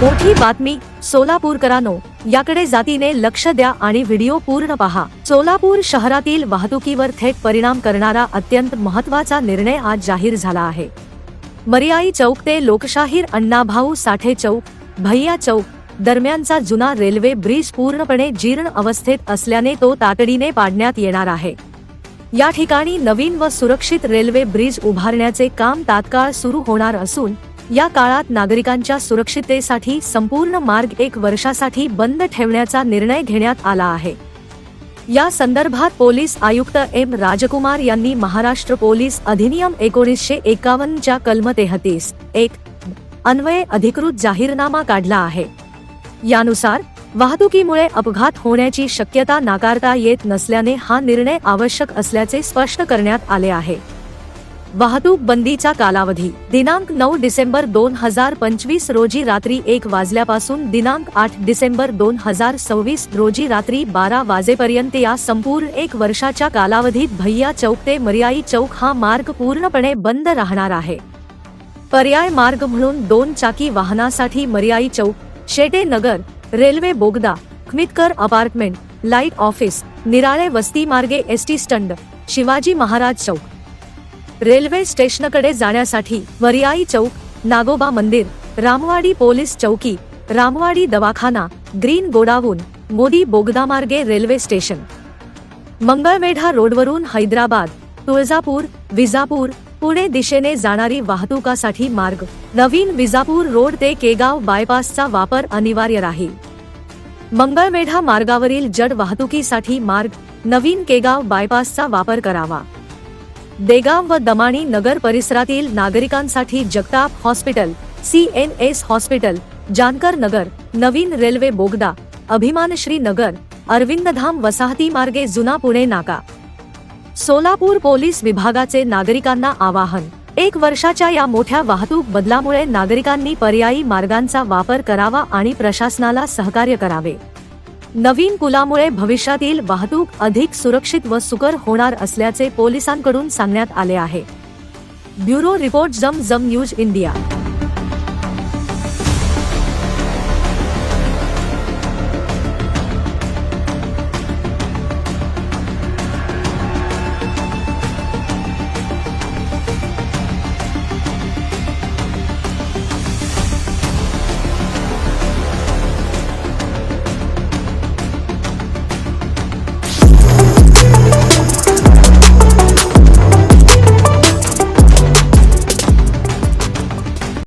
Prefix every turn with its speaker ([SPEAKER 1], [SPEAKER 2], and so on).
[SPEAKER 1] मोठी बातमी सोलापूरकरांनो. याकडे जातीने लक्ष द्या आणि व्हिडिओ पूर्ण पहा. सोलापूर शहरातील वाहतुकीवर थेट परिणाम करणारा अत्यंत महत्त्वाचा निर्णय आज जाहीर झाला आहे. मर्याई चौक ते लोकशाहीर अण्णाभाऊ साठे चौक भैया चौक दरम्यानचा जुना रेल्वे ब्रिज पूर्णपणे जीर्ण अवस्थेत असल्याने तो तातडीने पाडण्यात येणार आहे. या ठिकाणी नवीन व सुरक्षित रेल्वे ब्रिज उभारण्याचे काम तात्काळ सुरू होणार असून या काळात नागरिकांच्या सुरक्षिततेसाठी संपूर्ण मार्ग एक वर्षासाठी बंद ठेवण्याचा निर्णय घेण्यात आला आहे. या संदर्भात पोलीस आयुक्त एम राजकुमार यांनी महाराष्ट्र पोलीस अधिनियम एकोणीसशे एकावन्नच्या कलम तेहतीस एक अन्वये अधिकृत जाहीरनामा काढला आहे. यानुसार वाहतुकीमुळे अपघात होण्याची शक्यता नाकारता येत नसल्याने हा निर्णय आवश्यक असल्याचे स्पष्ट करण्यात आले आहे. वाहतूक बंदीचा कालावधी. दिनांक नऊ डिसेंबर दोन हजार पंचवीस रोजी रात्री एक वाजल्यापासून दिनांक आठ डिसेंबर दोन हजार सव्वीस रोजी रात्री बारा वाजेपर्यंत या संपूर्ण एक वर्षाच्या कालावधीत भैया चौक ते मर्याई चौक हा मार्ग पूर्णपणे बंद राहणार आहे. पर्याय मार्ग म्हणून दोन चाकी वाहनासाठी मर्याई चौक शेटे नगर रेल्वे बोगदा Khamitkar apartment light office Nirale वस्ती मार्गे ST stand Shivaji Maharaj Chowk. Railway स्टेशनकडे जाण्यासाठी वरियाई चौक नागोबा मंदिर रामवाडी पोलीस चौकी रामवाडी दवाखाना ग्रीन गोडावून मोदी बोगदामार्गे रेल्वे स्टेशन. मंगळमेढा रोडवरून हैदराबाद तुळजापूर विजापूर पुणे दिशेने जाणारी वाहतुकासाठी मार्ग. नवीन विजापूर रोड ते केगाव बायपासचा वापर अनिवार्य राहील. मंगळमेढा मार्गावरील जड वाहतुकीसाठी मार्ग. नवीन केगाव बायपासचा वापर करावा. देगाव व दमाणी नगर परिसरातील नागरिकांसाठी Jagtap hospital C N S hospital Jankar Nagar नवीन रेल्वे बोगदा अभिमानश्री नगर अरविंदधाम वसाहती मार्गे जुना पुणे नाका. सोलापूर पोलीस विभागाचे नागरिकांना आवाहन एक वर्षाच्या या मोठ्या वाहतूक बदलामुळे नागरिकांनी पर्यायी मार्गांचा वापर करावा आणि प्रशासनाला सहकार्य करावे. नवीन पुलामुळे भविष्यातील वाहतूक अधिक सुरक्षित व सुकर होणार असल्याचे पोलिसांकडून सांगण्यात आले आहे. ब्युरो रिपोर्ट जम जम न्यूज इंडिया.